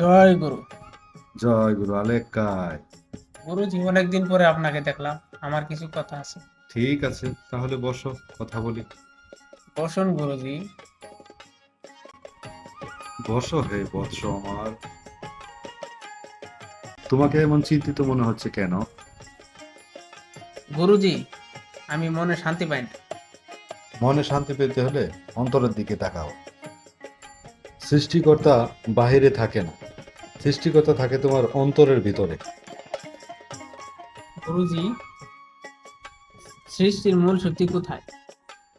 জয় গুরু। জয় গুরু আলেকায় গুরুজি অনেকদিন পরে আপনাকে দেখলাম আমার কিছু কথা আছে। ঠিক আছে তাহলে বসো কথা বলি। বসুন গুরুজি। বসো হে বৎস আমার। তোমাকে এমন চিন্তিত মনে হচ্ছে কেন? গুরুজি আমি মনে শান্তি পাই না। মনে শান্তি পেতে হলে অন্তরের দিকে তাকাও। সৃষ্টিকর্তা বাহিরে থাকে না। সৃষ্টিকর্তা থাকে তোমার অন্তরের ভিতরে। গুরুজি সৃষ্টির মূল শক্তি কোথায়?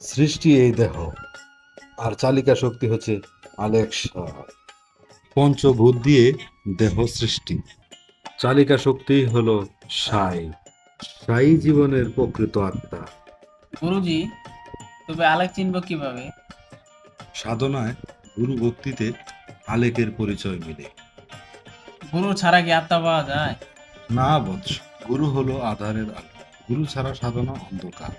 সৃষ্টি এই দেহ আর চালিকা শক্তি হচ্ছে আলেক্সা। পঞ্চভূত দিয়ে দেহ সৃষ্টি। চালিকা শক্তি হলো সাই। সাই জীবনের প্রকৃত আত্মা। গুরুজি তবে আলেক চিনব কীভাবে? সাধনায় গুরু ভক্তিতে আলেকের পরিচয় মিলে। গুরু ছাড়া কি আত্মা পাওয়া যায়? না বৎস গুরু হলো আধারের আলো। গুরু ছাড়া সাধনা অন্ধকার।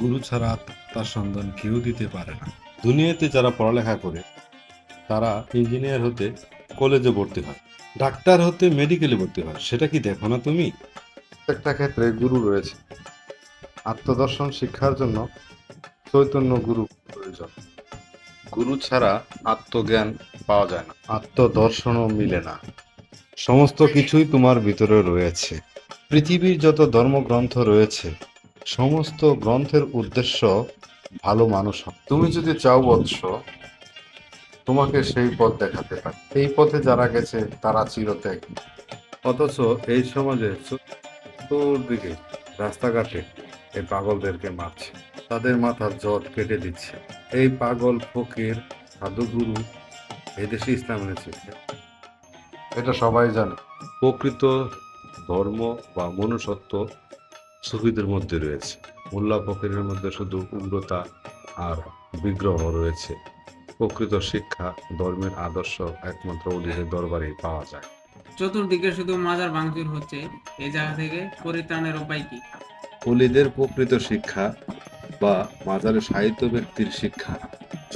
গুরু ছাড়া তার সন্ধান কেউ দিতে পারে না। দুনিয়াতে যারা পড়ালেখা করে তারা ইঞ্জিনিয়ার হতে কলেজে ভর্তি হয় ডাক্তার হতে মেডিকেলে ভর্তি হয়। সেটা কি দেখো না তুমি? প্রত্যেকটা ক্ষেত্রে গুরু রয়েছে। আত্মদর্শন শিক্ষার জন্য চৈতন্য গুরু প্রয়োজন। গুরু ছাড়া আত্মজ্ঞান পাওয়া যায় না। আত্মদর্শনও মিলে না। সমস্ত কিছুই তোমার ভিতরে রয়েছে। পৃথিবীর যত ধর্মগ্রন্থ রয়েছে সমস্ত গ্রন্থের উদ্দেশ্য ভালো মানুষ। তুমি যদি চাও বৎস তোমাকে সেই পথ দেখাতে পারে। এই পথে যারা গেছে তারা চিরত্যাগ। অথচ এই সমাজে চতুর্দিকে রাস্তাঘাটে এই পাগলদেরকে মারছে। তাদের মাথার জট কেটে দিচ্ছে। এই পাগল ফকির সাধুগুরু এই দেশে ইসলাম এনেছে। এটা সবাই জানে। প্রকৃত ধর্ম বা মনুষ্যত্ব সুফিদের মধ্যে রয়েছে। মোল্লা ফকিরের মধ্যে শুধু উগ্রতা আর বিগ্রহ রয়েছে। প্রকৃত শিক্ষা ধর্মের আদর্শ একমাত্র ওলিদের দরবারে পাওয়া যায়। চতুর্দিকে শুধু মাজার ভাঙচুর হচ্ছে। এই জায়গা থেকে পরিত্রাণের উপায় কি? অলিদের প্রকৃত শিক্ষা বা মাজারের সাহিত্য ব্যক্তির শিক্ষা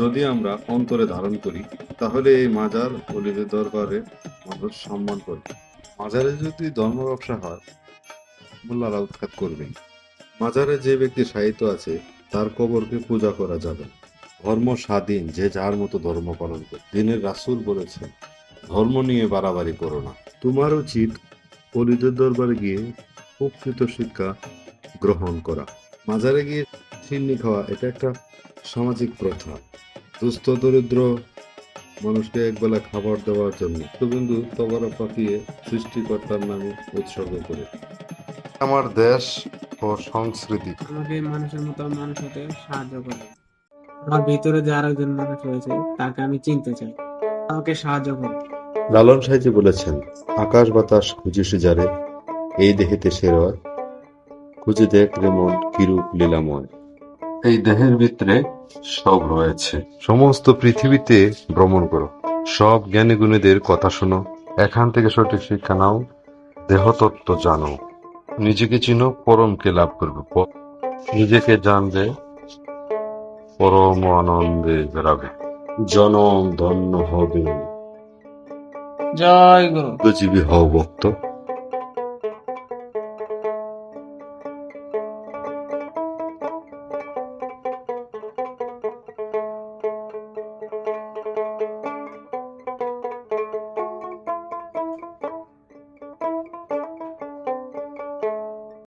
যদি আমরা অন্তরে ধারণ করি, তাহলে এই মাজার অলিদের দরবারে মানুষ সম্মান করবে মাজারে যদি ধর্ম ব্যবসা হয়, মোল্লারা উৎখাত করবেই। মাজারে যে ব্যক্তি সাহিত্য আছে, তার কবরকে পূজা করা যাবে ধর্ম স্বাধীন, যে যার মতো ধর্ম পালন করে। দিনের রাসূল বলেছেন, ধর্ম নিয়ে বাড়াবাড়ি করো না। তোমার উচিত অলিদের দরবারে গিয়ে প্রকৃত শিক্ষা গ্রহণ করা। মাজারে গিয়ে সিন্নি খাওয়া, এটা একটা সামাজিক প্রথা। দুস্থ দরিদ্র মানুষকে একবেলা খাবার দেওয়ার জন্য। কিন্তু তবরা পাকিয়ে সৃষ্টিকর্তার নামে উৎসর্গ করে। আমার দেশ ও সংস্কৃতি। আমাকে মানুষের মতো মানুষ হতে সাহায্য করে আমার ভিতরে যে আরেকজন মানুষ রয়েছে তাকে আমি চিনতে চাই। আমাকে সাহায্য করুন লালন সাহেজি বলেছেন আকাশ বাতাস খুঁজিসে যারে এই দেহেতে সে রয়। খুঁজে দেখ রে মন কিরূপ লীলাময়। এই দেহের ভিতরে সব রয়েছে। সমস্ত পৃথিবীতে ভ্রমণ করো। সব জ্ঞানী গুণীদের কথা শোনো। এখান থেকে সঠিক শিক্ষা নাও। দেহতত্ত্ব জানো। নিজেকে চিনো পরমকে লাভ করবে। নিজেকে জানবে পরম আনন্দে বেড়াবে। জনম ধন্য হবে। জয় গুরু। জীবী হও ভক্ত।